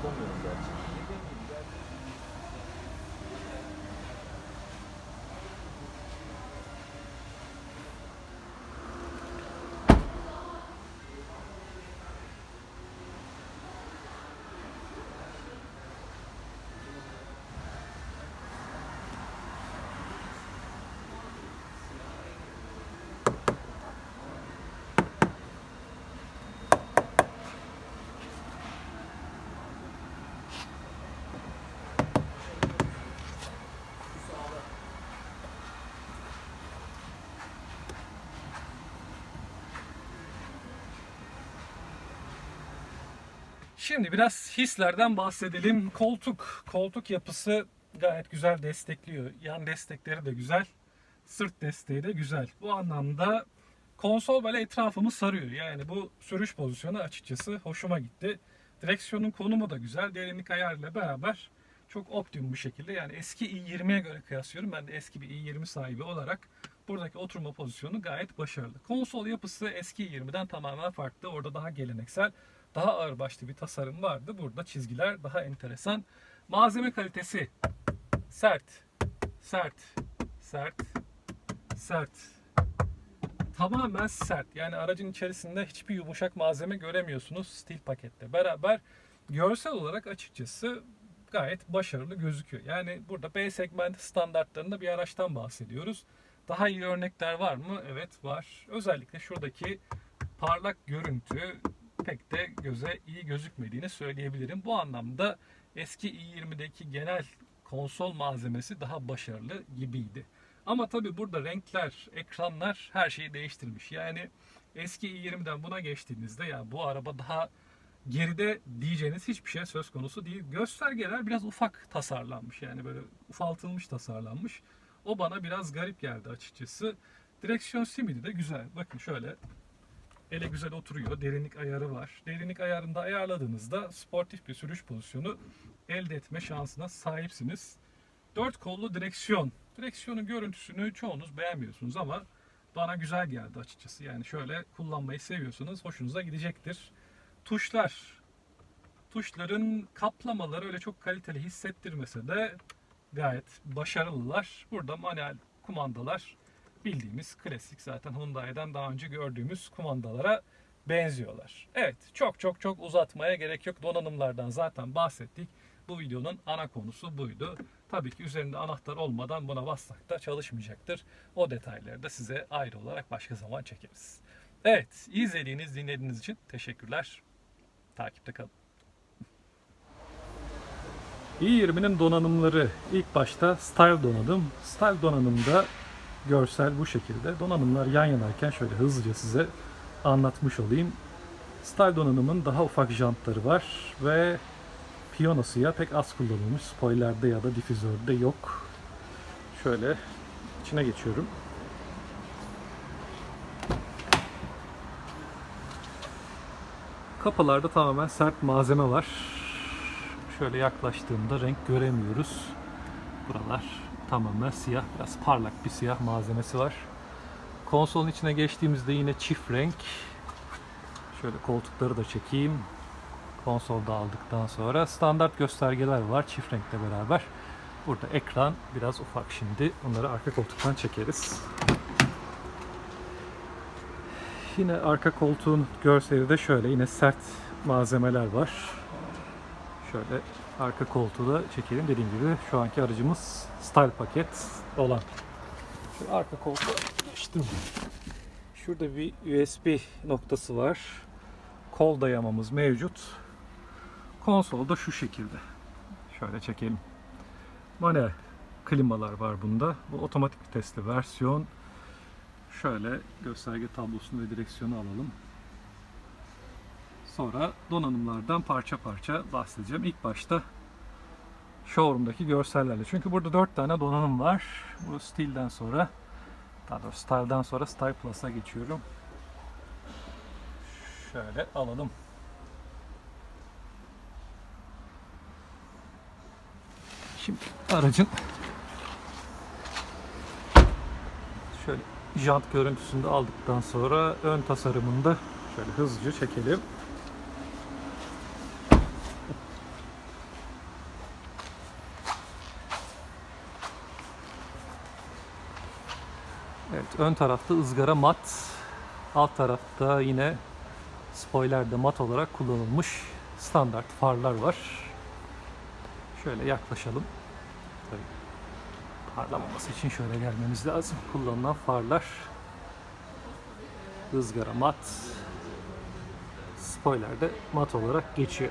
公문的. Şimdi biraz hislerden bahsedelim. Koltuk, koltuk yapısı gayet güzel destekliyor. Yan destekleri de güzel. Sırt desteği de güzel. Bu anlamda konsol böyle etrafımı sarıyor. Yani bu sürüş pozisyonu açıkçası hoşuma gitti. Direksiyonun konumu da güzel. Derinlik ayarıyla beraber çok optimum bir şekilde yani eski i20'ye göre kıyaslıyorum. Ben de eski bir i20 sahibi olarak buradaki oturma pozisyonu gayet başarılı. Konsol yapısı eski i20'den tamamen farklı. Orada daha geleneksel, daha ağırbaşlı bir tasarım vardı. Burada çizgiler daha enteresan. Malzeme kalitesi sert, sert, sert, sert. Tamamen sert. Yani aracın içerisinde hiçbir yumuşak malzeme göremiyorsunuz stil pakette beraber. Görsel olarak açıkçası gayet başarılı gözüküyor. Yani burada B segment standartlarında bir araçtan bahsediyoruz. Daha iyi örnekler var mı? Evet var. Özellikle şuradaki parlak görüntü pek de göze iyi gözükmediğini söyleyebilirim. Bu anlamda eski i20'deki genel konsol malzemesi daha başarılı gibiydi. Ama tabi burada renkler, ekranlar her şeyi değiştirmiş. Yani eski i20'den buna geçtiğinizde ya bu araba daha geride diyeceğiniz hiçbir şey söz konusu değil. Göstergeler biraz ufak tasarlanmış. Yani böyle ufaltılmış tasarlanmış. O bana biraz garip geldi açıkçası. Direksiyon simidi de güzel. Bakın şöyle ele güzel oturuyor. Derinlik ayarı var. Derinlik ayarında ayarladığınızda sportif bir sürüş pozisyonu elde etme şansına sahipsiniz. Dört kollu direksiyon. Direksiyonun görüntüsünü çoğunuz beğenmiyorsunuz ama bana güzel geldi açıkçası. Yani şöyle kullanmayı seviyorsanız hoşunuza gidecektir. Tuşlar. Tuşların kaplamaları öyle çok kaliteli hissettirmese de gayet başarılılar. Burada manuel kumandalar bildiğimiz klasik zaten Hyundai'den daha önce gördüğümüz kumandalara benziyorlar. Evet çok çok çok uzatmaya gerek yok. Donanımlardan zaten bahsettik. Bu videonun ana konusu buydu. Tabii ki üzerinde anahtar olmadan buna bassak da çalışmayacaktır. O detayları da size ayrı olarak başka zaman çekeriz. Evet, izlediğiniz, dinlediğiniz için teşekkürler. Takipte kalın. i20'nin donanımları ilk başta Style donanım. Style donanımda görsel bu şekilde. Donanımlar yan yanayken şöyle hızlıca size anlatmış olayım. Style donanımın daha ufak jantları var ve piyano siyah pek az kullanılmış. Spoilerde ya da difüzörde yok. Şöyle içine geçiyorum. Kapılarda tamamen sert malzeme var. Şöyle yaklaştığımda renk göremiyoruz. Buralar tamamen siyah, biraz parlak bir siyah malzemesi var. Konsolun içine geçtiğimizde yine çift renk. Şöyle koltukları da çekeyim. Konsolda aldıktan sonra standart göstergeler var çift renkle beraber. Burada ekran biraz ufak şimdi. Onları arka koltuktan çekeriz. Yine arka koltuğun görseli de şöyle. Yine sert malzemeler var. Şöyle arka koltuğu da çekelim. Dediğim gibi şu anki aracımız style paket olan. Şu arka koltuğa geçtim. Şurada bir USB noktası var. Kol dayamamız mevcut. Konsol da şu şekilde. Şöyle çekelim. Manuel klimalar var bunda. Bu otomatik vitesli versiyon. Şöyle gösterge tablosunu ve direksiyonu alalım. Sonra donanımlardan parça parça bahsedeceğim. İlk başta showroom'daki görsellerle. Çünkü burada 4 tane donanım var. Bu Steel'den sonra daha doğrusu Style'dan sonra Style Plus'a geçiyorum. Şöyle alalım. Şimdi aracın şöyle jant görüntüsünü de aldıktan sonra ön tasarımında şöyle hızlıca çekelim. Evet, ön tarafta ızgara mat, alt tarafta yine spoiler de mat olarak kullanılmış standart farlar var. Şöyle yaklaşalım. Tabii parlamaması için şöyle gelmemiz lazım. Kullanılan farlar ızgara mat, spoiler de mat olarak geçiyor.